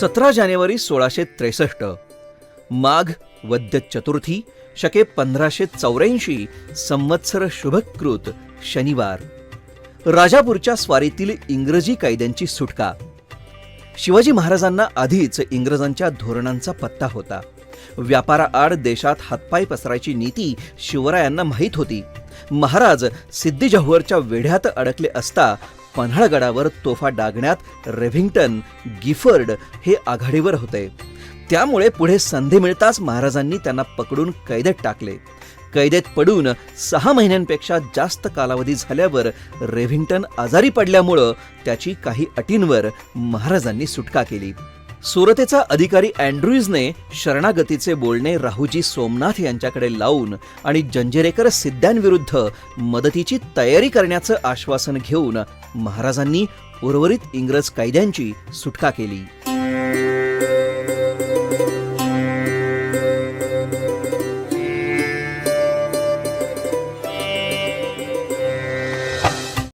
सतरा जानेवारी सोळाशे त्रेसष्ट. माघ वद्य चतुर्थी शके पंधराशे चौऱ्याऐंशी संवत्सर शुभकृत शनिवार. राजापूरच्या स्वारीतील इंग्रजी कायद्यांची सुटका. शिवाजी महाराजांना आधीच इंग्रजांच्या धोरणांचा पत्ता होता. व्यापाराआड देशात हातपाय पसरायची नीती शिवरायांना माहीत होती. महाराज सिद्धी जव्हरच्या वेढ्यात अडकले असता पन्हाळगडावर तोफा डागण्यात रेव्हिंग्टन गिफर्ड हे आघाडीवर होते. त्यामुळे पुढे संधी मिळताच महाराजांनी त्यांना पकडून कैदेत टाकले. कैदेत पडून सहा महिन्यांपेक्षा जास्त कालावधी झाल्यावर रेव्हिंग्टन आजारी पडल्यामुळं त्याची काही अटींवर महाराजांनी सुटका केली. सुरतेचा अधिकारी अँड्रूजने शरणागतीचे बोलणे राहुजी सोमनाथ यांच्याकडे लावून आणि जंजिरेकर सिद्ध्यांविरुद्ध मदतीची तयारी करण्याचं आश्वासन घेऊन महाराजांनी उर्वरित इंग्रज कैद्यांची सुटका केली.